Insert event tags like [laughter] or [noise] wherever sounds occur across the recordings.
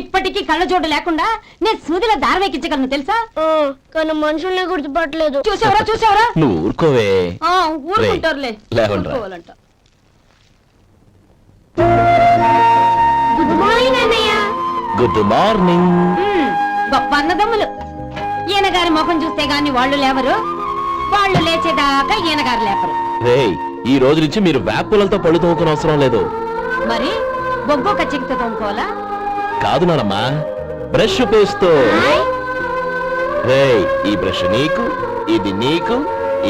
ఇప్పటికీ కళ్ళజోడు లేకుండా నేను సూదిలో దారవేకించగలను తెలుసా? కానీ మనుషుల్ని గుర్తుపట్టలేదు. చూసావరా చూసావరా? నువ్వు ఊరుకోవే. ఊరుకుంటారులే. ఊరుకోవాలంట. గుడ్ మార్నింగ్ అన్నయ్య. గుడ్ మార్నింగ్ మ్మ్, గొప్ప అన్నదమ్ములు. ఈయన గారి ముఖం చూస్తే గాని వాళ్ళు లేవరు. వాళ్ళు లేచేదాకా ఈయన గారు లేపరు. రేయ్ ఈ రోజు నుంచి మీరు వేపులతో పళ్ళు తోముకునే అవసరం లేదు. మరి బొగ్గు కచ్చికితో తోముకోవాలా? కాదు నానమ్మా. బ్రష్ పేస్తో. ఈ బ్రష్ నీకు ఇది నీకు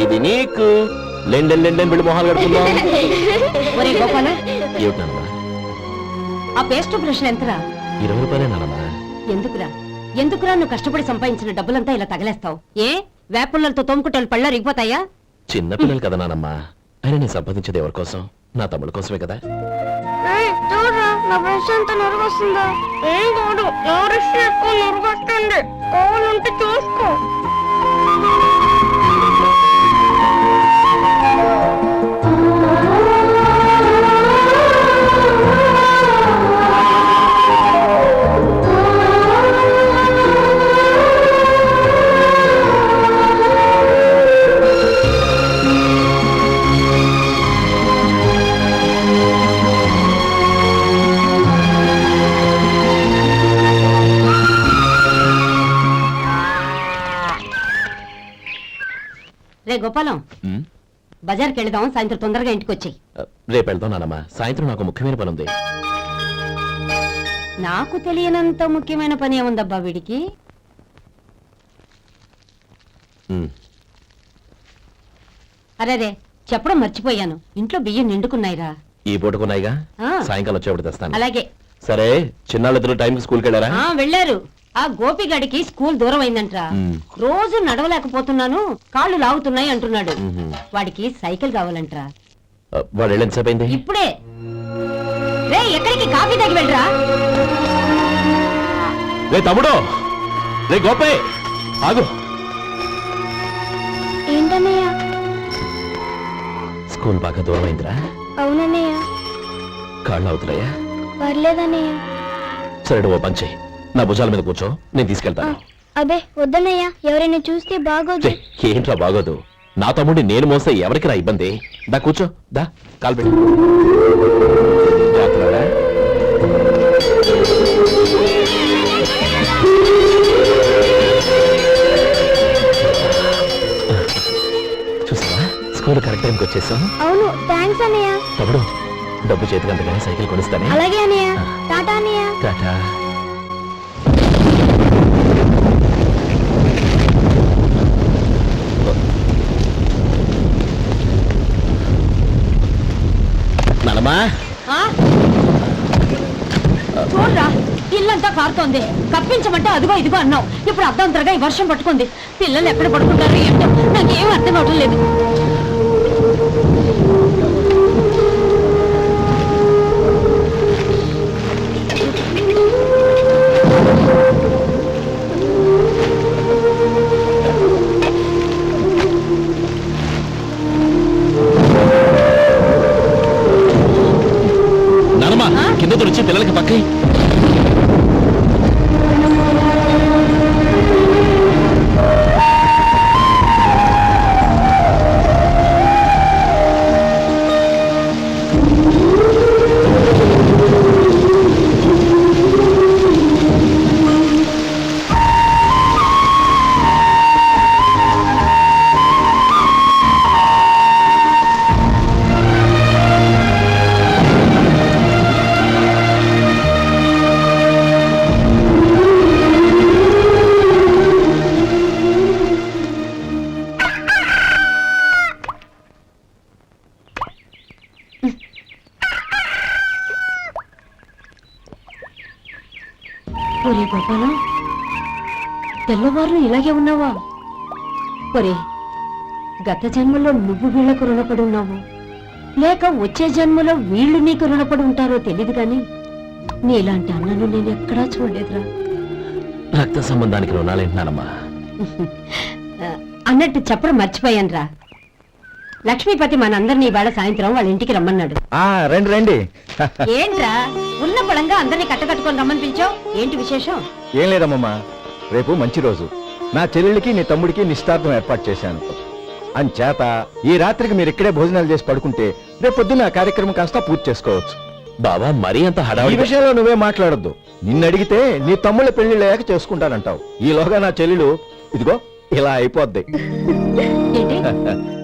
ఇది నీకు. లెండెన్ లెండెన్ వెళ్ళి మొహాలు కడుకుందాం. ఒరే గోపాల. ఏమిటి నానమ్మా? ఆ పేస్ట్ బ్రష్ ఎంతరా? ఇరవై రూపాయలే నానమ్మా. ఎందుకురా? ఎందుకురా నువ్వు కష్టపడి సంపాదించిన డబ్బులంతా ఇలా తగలేస్తావు? ఏ? వేపుల్లలతో తోముకుంటే పళ్ళ రిగిపోతాయా చిన్న పిల్లలు కదా నానమ్మా. అయినా నేను సంపాదించేది ఎవరి కోసం నా తమ్ముడు కోసమే కదా? చూడరా నా బ్రష్ అంత నొరగొస్తుందా? ఏం కాదు నా బ్రష్ ఎక్కువ నొరగొస్తుంది. కావాలంటే చూసుకో. గోపాలం బజార్కి వెళదాం సాయంత్రం తొందరగా ఇంటికి వచ్చాయి రేపు వెళ్దాం నానమ్మా. సాయంత్రం నాకు ముఖ్యమైన పని ఉంది నాకు తెలియనంత ముఖ్యమైన పని ఏముందబ్బా వీడికి? అరే చెప్పడం మర్చిపోయాను. ఇంట్లో బియ్యం నిండుకున్నాయిరా. ఈ పూటకున్నాయిగా. సాయంకాలం వచ్చేప్పుడు తెస్తాను. అలాగే. సరే చిన్నాళ్ళిద్దరు టైంకి స్కూల్కి వెళ్ళారా? ఆ వెళ్ళారు. ఆ గోపిగడికి స్కూల్ దూరం అయిందంట్రా. రోజు నడవలేకపోతున్నాను కాళ్ళు లాగుతున్నాయి అంటున్నాడు. వాడికి సైకిల్ కావాలంట్రా. ఆ, వాడు వెళ్ళి ఎంతసేపు అయింది? ఇప్పుడే. రే ఎక్కడికి కాఫీ తాగి వెళ్ళరా? రే తమ్ముడు! రే గోపే! ఆగు. ఏంటన్నయ్య? స్కూల్ బాగా దూరం అయిందిరా. అవునన్నయ్య. కాళ్ళు అవుతున్నాయా పర్లేదన్నయ్య సరే ఓ పంచే నా భుజాల మీద కూర్చో. నేను తీసుకెళ్తాను. అబే వద్దన్నయ్య. ఎవరైనా చూస్తే బాగోదు. ఏంట్రా బాగోదు? నా తమ్ముడిని నేను మోస్తే ఎవరికి రా ఇబ్బంది? దా కూర్చో. దా కాలు పెట్టు. చూసావా? స్కూల్ కరెక్ట్ టైంకి వచ్చేసాం అవును థ్యాంక్స్ అన్నయ్య. తమ్ముడు డబ్బు చేతికి అంతగానే సైకిల్ కొనిస్తానే? అలాగే అన్నయ్య టాటా అన్నయ్య టాటా. ఆ? చూడరా ఇల్లంతా కారుతోంది. కప్పించమంటే అదిగో ఇదిగో అన్నావు. ఇప్పుడు అర్ధంతరగా ఈ వర్షం పట్టుకుంది. పిల్లలు ఎక్కడ పడుకుంటారు ఏంటో నాకేం అర్థం అవటం లేదు. ఒరే గోపాలం తెల్లవారు ఇలాగే ఉన్నావా? ఒరే గత జన్మలో నువ్వు వీళ్ళకు రుణపడి ఉన్నావు. లేక వచ్చే జన్మలో వీళ్ళు నీకు రుణపడి ఉంటారో తెలియదు గాని నీలాంటి అన్నను నేను ఎక్కడా చూడలేదురా. రక్త సంబంధానికి రుణాలేంటున్నానమ్మా అన్నట్టు చెప్పడం మర్చిపోయానురా. లక్ష్మీపతి మనందరినీ ఇవాళ సాయంత్రం వాళ్ళ ఇంటికి రమ్మన్నాడు. ఆ రండి రండి. ఏంట్రా? ఉన్న బలంగా అందరినీ కట్టకట్టుకొని రమ్మని పిలిచావు? ఏంటి విశేషం? ఏం లేదమ్మమ్మా. రేపు మంచి రోజు. నా చెల్లెళ్ళకి నీ తమ్ముడికి నిశ్చితార్థం ఏర్పాటు చేశాను. అంచేత ఈ రాత్రికి మీరు ఇక్కడే భోజనాలు చేసి పడుకుంటే రేపు పొద్దున్న ఆ కార్యక్రమం కాస్త పూర్తి చేసుకోవచ్చు. బావా మరీ అంత ఈ హడావిడి విషయంలో నువ్వే మాట్లాడొద్దు. నిన్ను అడిగితే నీ తమ్ముళ్ళ పెళ్ళి లేక చేసుకుంటానంటావు. ఈలోగా నా చెల్లెలు ఇదిగో ఇలా అయిపోద్ది. ఏంటి? [laughs]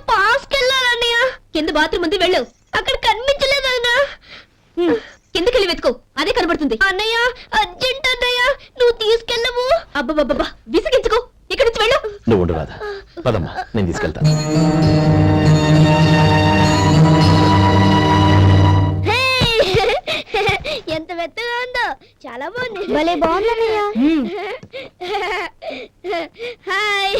కింద బాత్రూమ్ ఉంది వెళ్ళు. అక్కడ కనిపించలేదు అన్నా. కిందకెళ్ళి వెతుకో. అదే కనబడుతుంది. అన్నయ్య అర్జెంట్ అన్నయ్య నువ్వు తీసుకెళ్ళవు అబ్బబ్బబ్బా విసిగించుకో. ఇక్కడి నుంచి వెళ్ళు. నువ్వు ఉండు రాధా. పదమ్మా నేను తీసుకెళ్తాను ఎంత మెత్తగా ఉందో. చాలా బాగుంది. భలే బాగుందన్నయ్య హాయ్.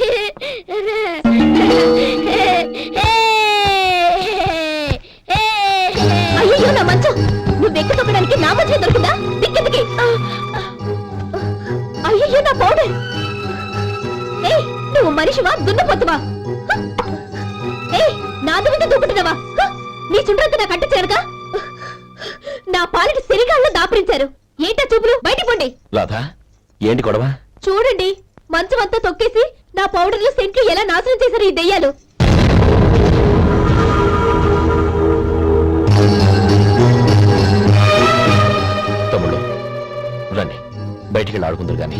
నా పౌడర్ ఏయ్ నువ్వు మనిషివా? దున్నపోతువా? ఏయ్ నా దుమ్మితో దుబ్బుతున్నావా! నీ చుండ్రంతా నా కట్ట చేరగా నా పాలిటి సిరిగాల్లో దాపరించారు. ఏంటా చూపులు? బయటికి పోండి. రాధా ఏంటి గొడవ? చూడండి మంచం అంతా తొక్కేసి నా పౌడర్లు సెంట్లు ఎలా నాశనం చేశారు ఈ దెయ్యాలు? తమ్ముళ్ళు రండి. బయటికి వెళ్ళి ఆడుకుందరు కానీ.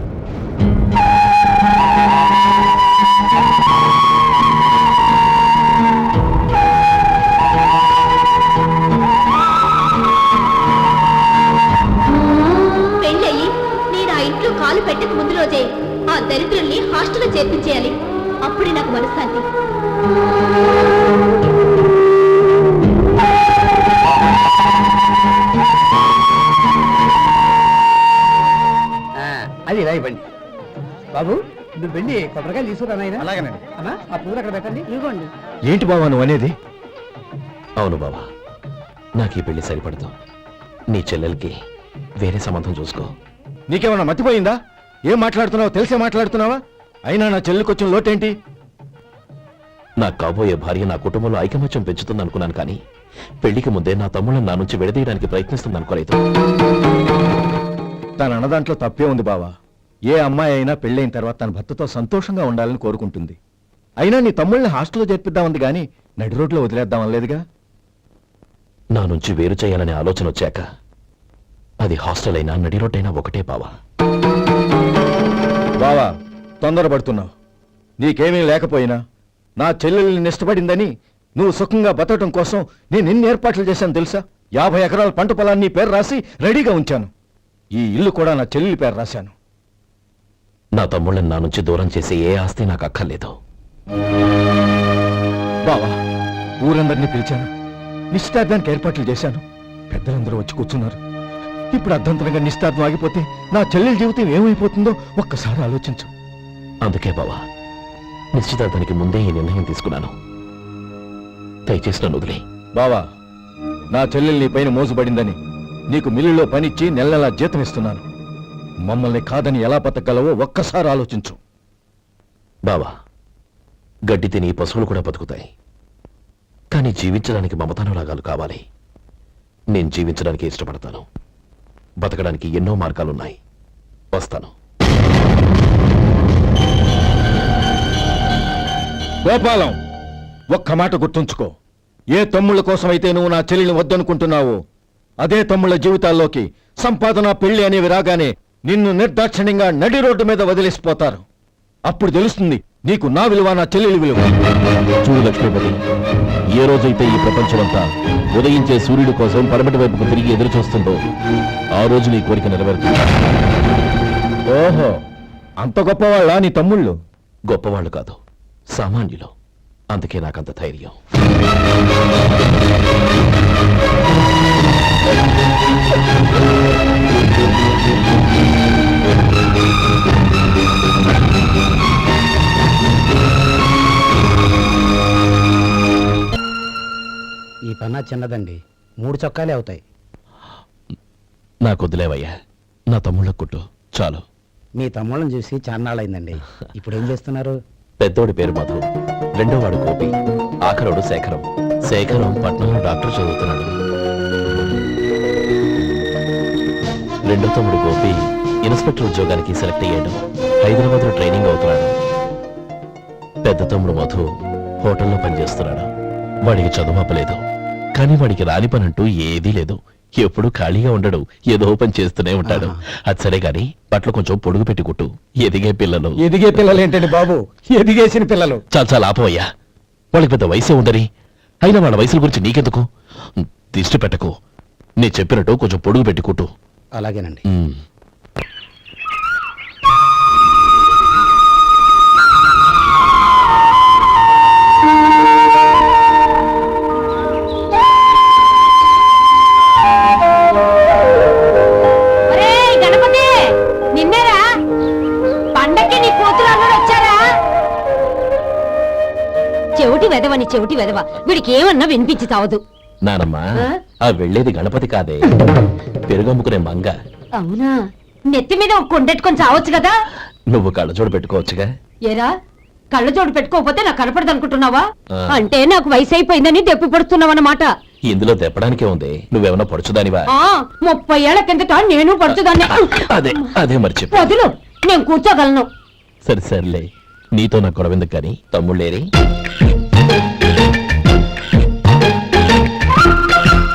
ఆ, అది ఇలా ఇవ్వండి బాబు నువ్వు వెళ్ళి కొబ్బరికాయలు తీసుకురా నాయనా. అలాగేనండి. అమ్మా ఆ పూలు అక్కడ పెట్టండి. ఇవ్వండి ఏంటి బావా నువ్వు అనేది? అవును బావా నాకు ఈ పెళ్ళి సరిపడదు. నీ చెల్లెలకి వేరే సంబంధం చూసుకో. నీకేమన్నా మతిపోయిందా? ఏం మాట్లాడుతున్నావో తెలిసే మాట్లాడుతున్నావా? అయినా నా చెల్లికొచ్చిన లోటేంటి? నా కాబోయే భార్య నా కుటుంబంలో ఐకమత్యం పెంచుతుంది అనుకున్నాను కానీ పెళ్ళికి ముందే నా తమ్ముళ్ళని నా నుంచి విడదీయడానికి ప్రయత్నిస్తుంది అనుకోలేదు. తన అన్నదాంట్లో తప్పే ఉంది బావా. ఏ అమ్మాయి అయినా పెళ్ళైన తర్వాత తన భర్తతో సంతోషంగా ఉండాలని కోరుకుంటుంది. అయినా నీ తమ్ముళ్ళని హాస్టల్లో చేర్పిద్దామంది కానీ నడి రోడ్లో వదిలేద్దాం అనలేదుగా? నా నుంచి వేరు చేయాలనే ఆలోచన వచ్చాక అది హాస్టల్ అయినా నడి రోడ్డైనా ఒకటే బావా. బావా తొందరపడుతున్నావు. నీకేమీ లేకపోయినా నా చెల్లెల్ని ఇష్టపడిందని నువ్వు సుఖంగా బతకడం కోసం నేను ఎన్ని ఏర్పాట్లు చేశాను తెలుసా? యాభై ఎకరాల పంట పొలాన్ని పేరు రాసి రెడీగా ఉంచాను. ఈ ఇల్లు కూడా నా చెల్లెలి పేరు రాశాను. నా తమ్ముళ్ళని నా నుంచి దూరం చేసే ఏ ఆస్తి నాకు అక్కర్లేదు. బావా ఊరందరినీ పిలిచాను. నిశ్చితార్థానికి ఏర్పాట్లు చేశాను. పెద్దలందరూ వచ్చి కూర్చున్నారు. ఇప్పుడు అర్ధంతరంగా నిశ్చితార్థం ఆగిపోతే నా చెల్లెల జీవితం ఏమైపోతుందో ఒక్కసారి ఆలోచించు. అందుకే బావా నిశ్చితార్థానికి ముందే ఈ నిర్ణయం తీసుకున్నాను. దయచేసి నన్ను వదిలే. బావా నా చెల్లెలు నీ పైన మోసుబడిందని నీకు మిల్లులో పనిచ్చి నెల నెలా జీతం ఇస్తున్నాను. మమ్మల్ని కాదని ఎలా బతకగలవో ఒక్కసారి ఆలోచించు. బావా గడ్డి తిని పశువులు కూడా బతుకుతాయి. కానీ జీవించడానికి మమతానురాగాలు కావాలి. నేను జీవించడానికి ఇష్టపడతాను. బతకడానికి ఎన్నో మార్గాలున్నాయి. వస్తాను. గోపాలం ఒక్క మాట గుర్తుంచుకో. ఏ తమ్ముళ్ళ కోసమైతే నువ్వు నా చెల్లిని వద్దనుకుంటున్నావో అదే తమ్ముళ్ళ జీవితాల్లోకి సంపాదన పెళ్ళి అనేవి రాగానే నిన్ను నిర్దాక్షిణ్యంగా నడి రోడ్డు మీద వదిలేసిపోతారు. అప్పుడు తెలుస్తుంది నీకు నా విలువ నా చెల్లెలి విలువ. చూడు లక్ష్మీపతి ఏ రోజైతే ఈ ప్రపంచమంతా ఉదయించే సూర్యుడి కోసం పడమటి వైపుకు తిరిగి ఎదురు చూస్తుందో ఆ రోజు నీ కోరిక నెరవేరుతుంది. ఓహో అంత గొప్పవాళ్ళ నీ తమ్ముళ్ళు? గొప్పవాళ్ళు కాదు. సామాన్యులు. అందుకే నాకంత ధైర్యం. ఈ పన్నా చిన్నదండి. మూడు చొక్కాలే అవుతాయి. నాకు వదిలేవయ్యా నా తమ్ముళ్ళ కుట్టు. చాలు. మీ తమ్ముళ్ళని చూసి చాన్నాళ్ళైందండి ఇప్పుడు ఏం చేస్తున్నారు? పెద్దోడి పేరు మధు. రెండోవాడు గోపి. ఆఖరోడు శేఖరం. శేఖరం పట్నంలో డాక్టర్ చదువుతున్నాడు. రెండో తమ్ముడు గోపి ఇన్స్పెక్టర్ ఉద్యోగానికి సెలెక్ట్ అయ్యాడు. హైదరాబాద్లో ట్రైనింగ్ అవుతున్నాడు. పెద్ద తమ్ముడు మధు హోటల్లో పనిచేస్తున్నాడు. వాడికి చదువు అప్పలేదు. కానీ వాడికి రాని పని అంటూ ఏదీ లేదు. ఎప్పుడు ఖాళీగా ఉండడు. ఏదో పని చేస్తూనే ఉంటాడు. అది సరే గాని బట్టలు కొంచెం పొడుగు పెట్టి కుట్టు. ఎదిగే పిల్లలు. ఎదిగే పిల్లలు ఏంటండి బాబు? ఎదిగేసిన పిల్లలు. చాలా చాలా ఆపవయ్యా వాళ్ళకి పెద్ద వయసే ఉందని. అయినా వాళ్ళ వయసుల గురించి నీకెందుకు? దిష్టి పెట్టకు. నీ చెప్పినట్టు కొంచెం పొడుగు పెట్టి కుట్టు. అలాగేనండి. చెవిటి వెదవ. వీడికి ఏమన్నా వినిపించి తావదు నానమ్మా ఆ? వెళ్ళేది గణపతి కాదే. పెరుగమ్ముకునే మంగ. అవునా? నెత్తి మీద ఒక కొండెట్టుకొని చావచ్చు కదా? నువ్వు కళ్ళజోడు పెట్టుకోవచ్చుగా. ఏరా? కళ్ళజోడు పెట్టుకోకపోతే నాకు కనపడదు అనుకుంటున్నావా. అంటే నాకు వయసు అయిపోయిందని దెప్పి పడుతున్నావన్నమాట ఇందులో దెప్పడానికే ఉంది. నువ్వేమన్నా పడుచుదానివా? ముప్పై ఏళ్ళ కిందట నేను పడుతుందాన్ని అదే అదే మరి చెప్పు. వదులు నేను కూర్చోగలను. సరే సర్లే. నీతో నాకు గొడవ ఎందుకు కానీ? తమ్ముళ్ళేరి.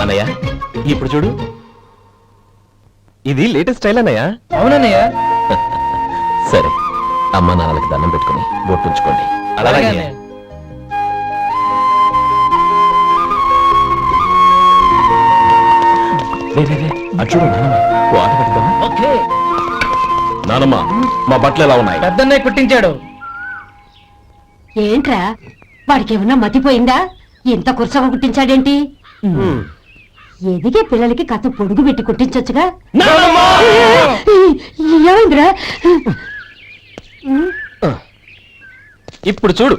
అన్నయ్య ఇప్పుడు చూడు. ఇది లేటెస్ట్ స్టైల్ అన్నయ్య. అవునన్నయ్య. [laughs] సరే అమ్మ నాన్నలకి దండం పెట్టుకుని బొట్టుంచుకోండి. అలాగే నానమ్మ. మా బట్టలు ఎలా ఉన్నాయి? పెద్దన్నయ్య కుట్టించాడు. ఏంట్రా వాడికి ఏమన్నా మతిపోయిందా? ఇంత కుర్చగా కుట్టించాడేంటి? ఎదిగే పిల్లలకి కథ పొడుగు పెట్టి కుట్టించొచ్చుగా? ఏమైందిరా? ఇప్పుడు చూడు.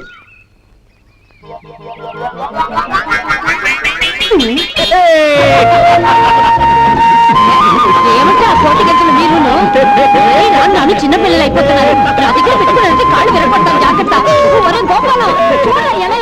ఏమంటే చిన్నపిల్లలు అయిపోతున్నారు. నా దగ్గర పెట్టుకున్నారంటే కాళ్ళు వినపడతాను జాగ్రత్త. ఎలా